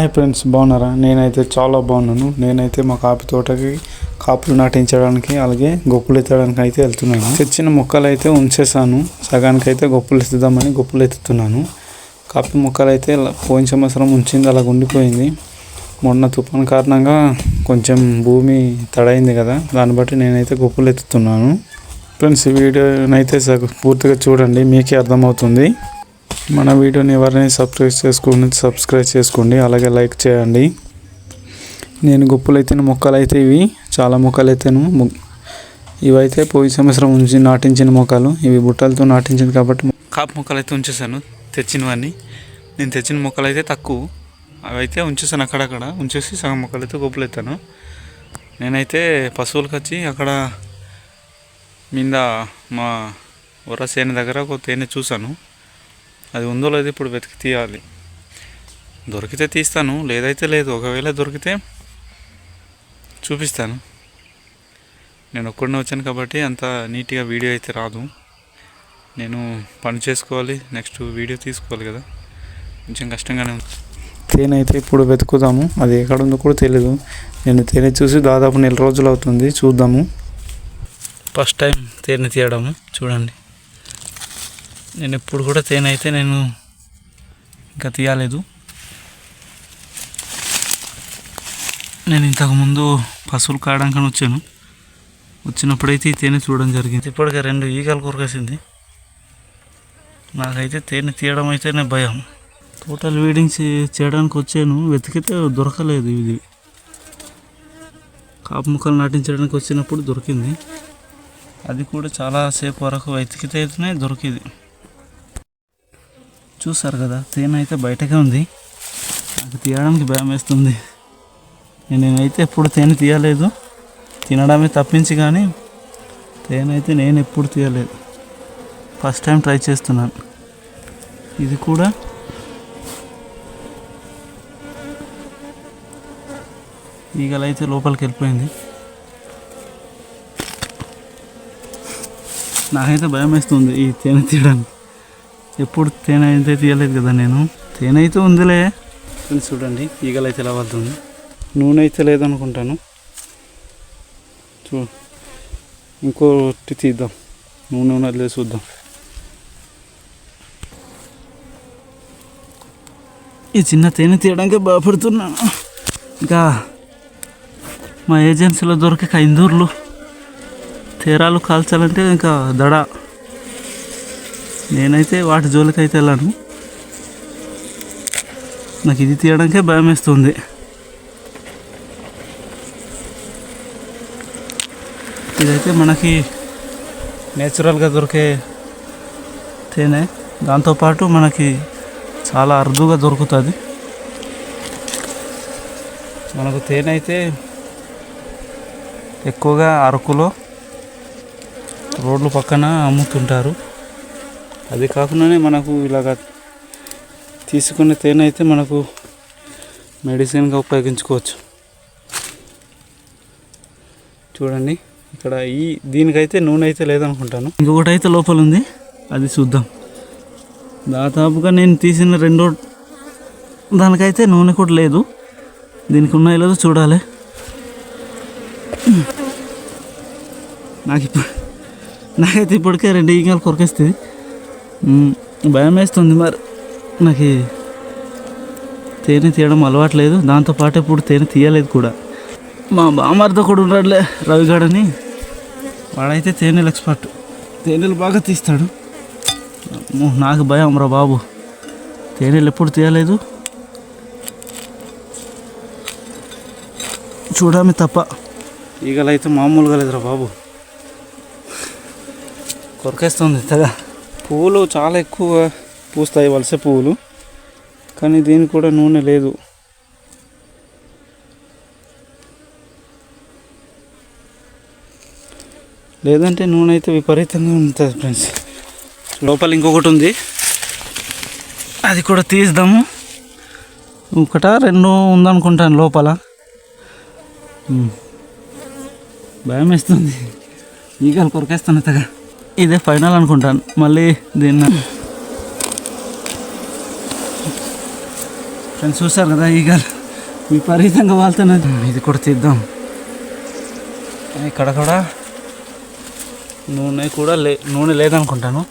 Hi friends బాగున్నారా? నేనైతే చాలా బాగున్నాను. నేనైతే మా కాపీ తోటకి కాపులు నాటించడానికి అలాగే గొప్పలు ఎత్తడానికి అయితే వెళ్తున్నాను. తెచ్చిన మొక్కలు అయితే ఉంచేసాను సగానికి అయితే గొప్పలు ఎత్తుదామని గొప్పలు ఎత్తుతున్నాను. కాపీ మొక్కలు అయితే పోయిన సంవత్సరం ఉంచింది అలా ఉండిపోయింది. మొన్న తుఫాన్ కారణంగా కొంచెం భూమి తడైంది కదా దాన్ని బట్టి నేనైతే గొప్పలు ఎత్తుతున్నాను. ఫ్రెండ్స్ ఈ వీడియోనైతే సగ- పూర్తిగా చూడండి మీకే అర్థమవుతుంది. మన వీడియోని ఎవరైనా సబ్స్క్రైబ్ చేసుకోండి సబ్స్క్రైబ్ చేసుకోండి అలాగే లైక్ చేయండి. నేను గుప్పులు మొక్కలు అయితే ఇవి చాలా మొక్కలు అయితేను మొ- ఇవైతే పోయి సంవత్సరం ఉంచి నాటించిన మొక్కలు ఇవి బుట్టలతో నాటించింది కాబట్టి కాపు మొక్కలు అయితే ఉంచేసాను తెచ్చినవన్నీ. నేను తెచ్చిన మొక్కలు అయితే తక్కువ అవైతే ఉంచేసాను అక్కడక్కడ ఉంచేసి సగం మొక్కలు అయితే గొప్పలు ఎత్తాను నేనైతే పశువులకు వచ్చి అక్కడ మీద మా ఉర్ర సేన దగ్గర ఒక తేనె చూశాను. అది ఉందో లేదో ఇప్పుడు వెతికి తీయాలి. దొరికితే తీస్తాను లేదైతే లేదు. ఒకవేళ దొరికితే చూపిస్తాను. నేను ఒక్కడినే వచ్చాను కాబట్టి అంత నీట్గా వీడియో అయితే రాదు. నేను పని చేసుకోవాలి నెక్స్ట్ వీడియో తీసుకోవాలి కదా. కొంచెం కష్టంగానే ఉంది. తేనె అయితే ఇప్పుడు వెతుకుదాము. అది ఎక్కడ ఉందో కూడా తెలియదు నేను తేనె చూసి దాదాపు నెల రోజులు అవుతుంది. చూద్దాము. ఫస్ట్ టైం తేనె తీయడము. చూడండి. నేను ఎప్పుడు కూడా తేనె అయితే నేను ఇంకా తీయలేదు. నేను ఇంతకుముందు పశువులు కాయడానికి వచ్చాను. వచ్చినప్పుడైతే ఈ తేనె చూడడం జరిగింది. ఇప్పటికే రెండు ఈగలు కొరకేసింది. నాకైతే తేనె తీయడం అయితేనే భయం. టోటల్ వీడింగ్ చేయడానికి వచ్చాను. వెతికితే దొరకలేదు ఇది. కాపు ముక్కలు నాటించడానికి వచ్చినప్పుడు దొరికింది. అది కూడా చాలాసేపు వరకు వెతికితే దొరికింది. చూసారు కదా తేనె అయితే బయటకే ఉంది. నాకు తీయడానికి భయం వేస్తుంది. నేనైతే ఎప్పుడు తేనె తీయలేదు. తినడమే తప్పించి కానీ తేనె అయితే నేను ఎప్పుడు తీయలేదు. ఫస్ట్ టైం ట్రై చేస్తున్నాను. ఇది కూడా ఈగలైతే లోపలికి వెళ్ళిపోయింది. నాకైతే భయం వేస్తుంది ఈ తేనె తీయడానికి. ఎప్పుడు తేనె అయితే తీయలేదు కదా నేను. తేనె అయితే ఉందిలే. చూడండి ఈగలైతే ఎలా వెళ్తుంది నూనె అయితే లేదనుకుంటాను. చూ ఇంకోటి తీద్దాం. నూనె ఉన్నది లేదు చూద్దాం. ఈ చిన్న తేనె తీయడానికే భయపడుతున్నాను ఇంకా మా ఏజెన్సీలో దొరికే కైందూర్లు తీరాలు కాల్చాలంటే ఇంకా దడ. నేనైతే వాటి జోలికైతే వెళ్ళాను. నాకు ఇది తీయడానికే భయం వేస్తుంది. ఇదైతే మనకి నేచురల్గా దొరికే తేనె. దాంతోపాటు మనకి చాలా అరుదుగా దొరుకుతుంది. మనకు తేనె అయితే ఎక్కువగా అరకులో రోడ్లు పక్కన అమ్ముతుంటారు. అది కాకుండానే మనకు ఇలాగ తీసుకునే తేనె అయితే మనకు మెడిసిన్గా ఉపయోగించుకోవచ్చు. చూడండి ఇక్కడ ఈ దీనికైతే నూనె అయితే లేదనుకుంటాను. ఇంకొకటి అయితే లోపల ఉంది అది చూద్దాం. దాదాపుగా నేను తీసిన రెండో దానికైతే నూనె కూడా లేదు. దీనికి ఉన్నాయి లేదో చూడాలి. నాకు ఇప్పుడు నాకైతే ఇప్పటికే రెండు ఈగలు కొరికేస్తుంది. భయం వేస్తుంది మరి. నాకు తేనె తీయడం అలవాట్లేదు. దాంతోపాటు ఇప్పుడు తేనె తీయలేదు కూడా. మా బామారితో కూడా ఉన్నాడులే రవిగాడని. వాడైతే తేనెలు ఎక్స్పర్ట్ తేనెలు బాగా తీస్తాడు. నాకు భయం రా బాబు. తేనెలు ఎప్పుడు తీయలేదు? చూడమే తప్ప. ఈగలైతే మామూలుగా లేదురా బాబు. కొరకేస్తుంది తెగ. పువ్వులు చాలా ఎక్కువ పూస్తాయి వలస పువ్వులు కానీ దీనికి కూడా నూనె లేదు. లేదంటే నూనె అయితే విపరీతంగా ఉంటుంది ఫ్రెండ్స్. లోపల ఇంకొకటి ఉంది. అది కూడా తీద్దాము. ఒకట రెండు ఉందనుకుంటాను లోపల. భయం వేస్తుంది ఈగలు కొరికేస్తాను తగా. ఇదే ఫైనల్ అనుకుంటాను. మళ్ళీ దీన్ని ఫ్రెండ్స్ చూసారు కదా ఈగలు విపరీతంగా వాళ్తున్నది ఇది కూడా తీద్దాం. ఇక్కడ కూడా నూనె కూడా లే నూనె లేదనుకుంటాను.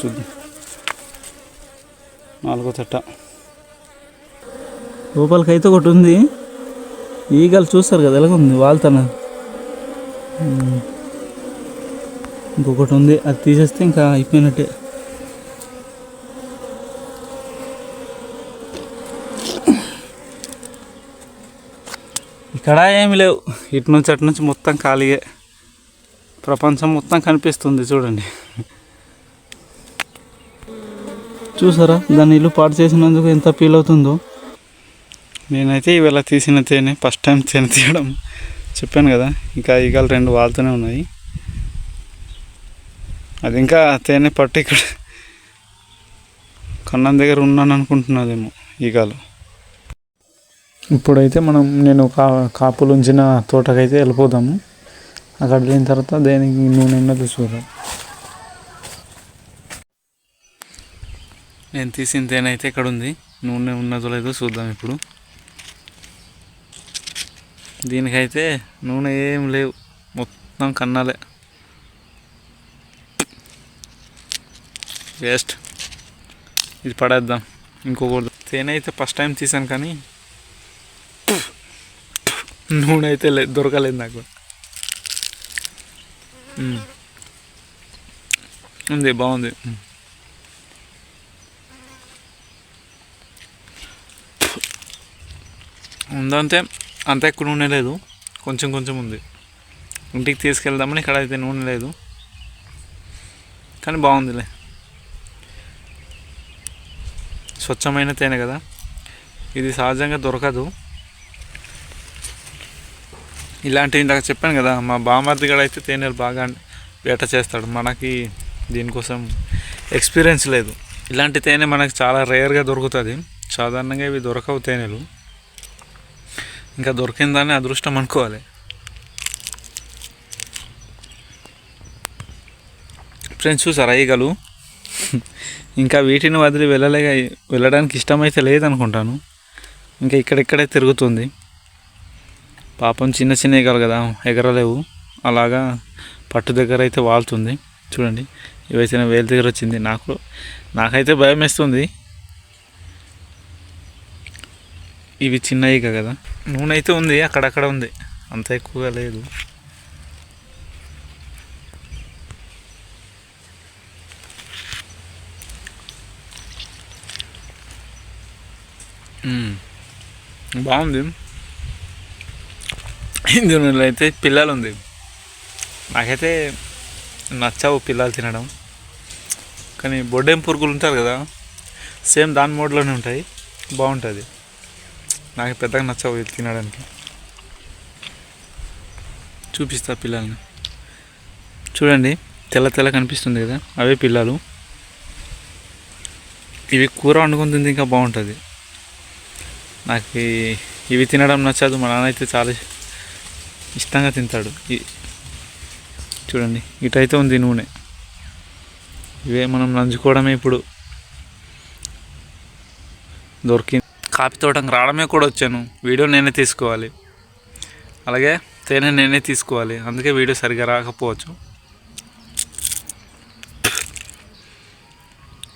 చూద్దాం. నాలుగో తట్ట. లోపలికి అయితే ఒకటి ఉంది. ఈగలు చూస్తారు కదా ఎలాగ ఉంది ఇంకొకటి ఉంది అది తీసేస్తే ఇంకా అయిపోయినట్టే. ఇక్కడ ఏమి లేవు. ఇటు నుంచి అటు నుంచి మొత్తం ఖాళీయే. ప్రపంచం మొత్తం కనిపిస్తుంది చూడండి. చూసారా? దాన్ని ఇల్లు పాడు చేసినందుకు ఎంత ఫీల్ అవుతుందో. నేనైతే ఇవాళ తీసిన తేనె ఫస్ట్ టైం తేనె తీయడం చెప్పాను కదా ఇంకా ఈగలు రెండు వాళ్తూనే ఉన్నాయి. అది ఇంకా తేనె పట్టి ఇక్కడ కన్నం దగ్గర ఉన్నాను అనుకుంటున్నదేమో ఈగలు. ఇప్పుడైతే మనం నేను కా కాపులు ఉంచిన తోటకైతే వెళ్ళిపోదాము. అక్కడ వెళ్ళిన తర్వాత దేనికి నూనె ఉన్నది చూద్దాం. నేను తీసిన తేనె అయితే ఇక్కడ ఉంది. నూనె ఉన్నదో లేదో చూద్దాం ఇప్పుడు. దీనికైతే నూనె ఏం లేవు. మొత్తం కన్నాలే. వేస్ట్. ఇది పడేద్దాం. ఇంకొకటి. తేనె అయితే ఫస్ట్ టైం తీసాను కానీ నూనె అయితే లే దొరకలేదు నాకు. ఉంది బాగుంది. ఉందంతే. అంత ఎక్కువ నూనె లేదు. కొంచెం కొంచెం ఉంది. ఇంటికి తీసుకెళ్దామని ఇక్కడ అయితే నూనె లేదు. కానీ బాగుందిలే. స్వచ్ఛమైన తేనె కదా. ఇది సహజంగా దొరకదు. ఇలాంటివి ఇందాక చెప్పాను కదా మా బామర్ది గడ అయితే తేనెలు బాగా వేట చేస్తాడు. మనకి దీనికోసం ఎక్స్పీరియన్స్ లేదు. ఇలాంటి తేనె మనకి చాలా రేర్గా దొరుకుతుంది. సాధారణంగా ఇవి దొరకవు తేనెలు. ఇంకా దొరికిందని అదృష్టం అనుకోవాలి. ఫ్రెండ్స్ చూసారా ఈగలు? ఇంకా వీటిని వదిలి వెళ్ళలేక వెళ్ళడానికి ఇష్టమైతే లేదనుకుంటాను. ఇంకా ఇక్కడిక్కడే తిరుగుతుంది. పాపం చిన్న చిన్న ఈగలు కదా ఎగరలేవు. అలాగా పట్టు దగ్గర అయితే వాళ్తుంది. చూడండి ఇవైతే వేలు దగ్గర వచ్చింది. నాకు నాకైతే భయం వేస్తుంది ఇవి చిన్న ఈగ కదా. నూనె అయితే ఉంది అక్కడక్కడ ఉంది. అంత ఎక్కువగా లేదు. బాగుంది. ఇందులో అయితే పిల్లలు ఉంది నాకైతే నచ్చవు పిల్లలు తినడం. కానీ బొడ్డెం పురుగులు ఉంటారు కదా సేమ్ దాని మోడ్లోనే ఉంటాయి. బాగుంటుంది. నాకు పెద్దగా నచ్చవు తినడానికి. చూపిస్తా పిల్లల్ని. చూడండి తెల్ల తెల్ల కనిపిస్తుంది కదా అవే పిల్లలు. ఇవి కూర వండుకొని తింది ఇంకా బాగుంటుంది. నాకు ఇవి తినడం నచ్చదు మా నాన్న అయితే చాలా ఇష్టంగా తింటాడు. చూడండి ఇటైతే ఉంది నూనె. ఇవే మనం నంచుకోవడమే ఇప్పుడు. దొరికింది. కాఫీ తోటకు రావడమే కూడా వచ్చాను. వీడియో నేనే తీసుకోవాలి. అలాగే తేనె నేనే తీసుకోవాలి. అందుకే వీడియో సరిగా రాకపోవచ్చు.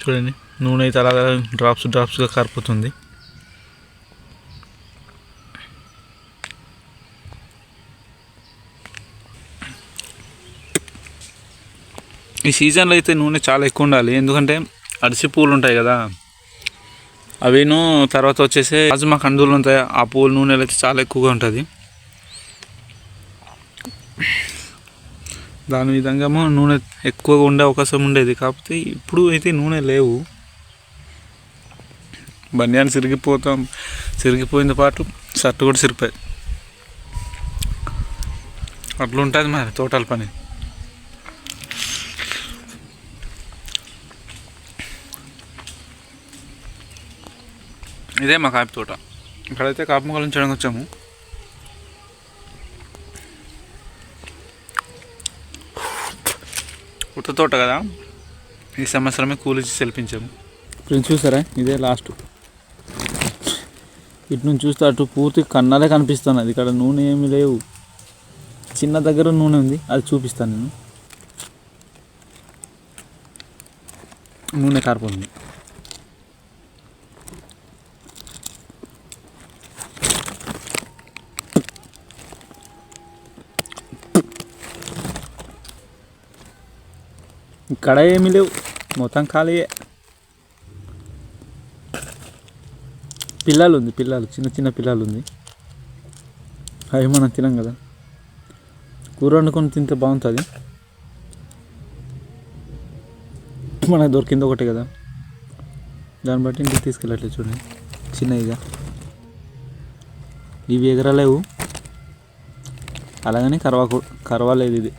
చూడండి నూనె అయితే అలాగా డ్రాప్స్ డ్రాప్స్గా కారిపోతుంది. ఈ సీజన్లో అయితే నూనె చాలా ఎక్కువ ఉండాలి. ఎందుకంటే అరిసి పూలు ఉంటాయి కదా అవిను తర్వాత వచ్చేసి రాజమా కందులు ఉంటాయి. ఆ పూల నూనెలు అయితే చాలా ఎక్కువగా ఉంటుంది. దాని విధంగా నూనె ఎక్కువగా ఉండే అవకాశం ఉండేది. కాకపోతే ఇప్పుడు అయితే నూనె లేవు. బన్యాన్ని సిరిగిపోతాం సిరిగిపోయిన పాటు షర్ట్ కూడా సిరిపోయి. అట్లుంటుంది మరి తోటల పని. ఇదే మా కాపీ తోట. ఇక్కడైతే కాపు మొక్కలు ఉంచడానికి వచ్చాము. ఉత్త తోట కదా. ఈ సంవత్సరమే కూలిచ్చి సెల్పించాము ఫ్రెండ్స్ చూసారా? ఇదే లాస్ట్ ఇటు నుంచి చూస్తే అటు పూర్తి కన్నాలే కనిపిస్తున్నది ఇక్కడ నూనె ఏమి లేవు. చిన్న దగ్గర నూనె ఉంది. అది చూపిస్తాను నేను. నూనె కారిపోతుంది. ఇక్కడ ఏమీ లేవు. మొత్తం ఖాళీయే. పిల్లలు ఉంది పిల్లలు చిన్న చిన్న పిల్లలు ఉంది అవి మనం తినం కదా. కూర వండుకొని తింటే బాగుంటుంది. మనకు దొరికింది ఒకటే కదా. దాన్ని బట్టి ఇంటికి తీసుకెళ్ళట్లేదు చూడండి. చిన్నవిగా ఇవి ఎగరలేవు. అలాగని కరవా కరవలేదు ఇది.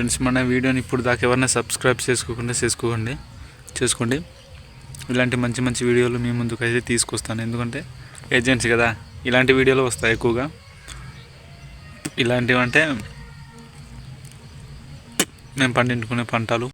ఫ్రెండ్స్ మన వీడియోని ఇప్పుడు దాకా ఎవరైనా సబ్స్క్రైబ్ చేసుకోకుండా చేసుకోండి చేసుకోండి. ఇలాంటి మంచి మంచి వీడియోలు మీ ముందుకు అయితే తీసుకొస్తాను. ఎందుకంటే ఏజెన్సీ కదా ఇలాంటి వీడియోలు వస్తాయి ఎక్కువగా. ఇలాంటివి అంటే మేము పండించుకునే పంటలు.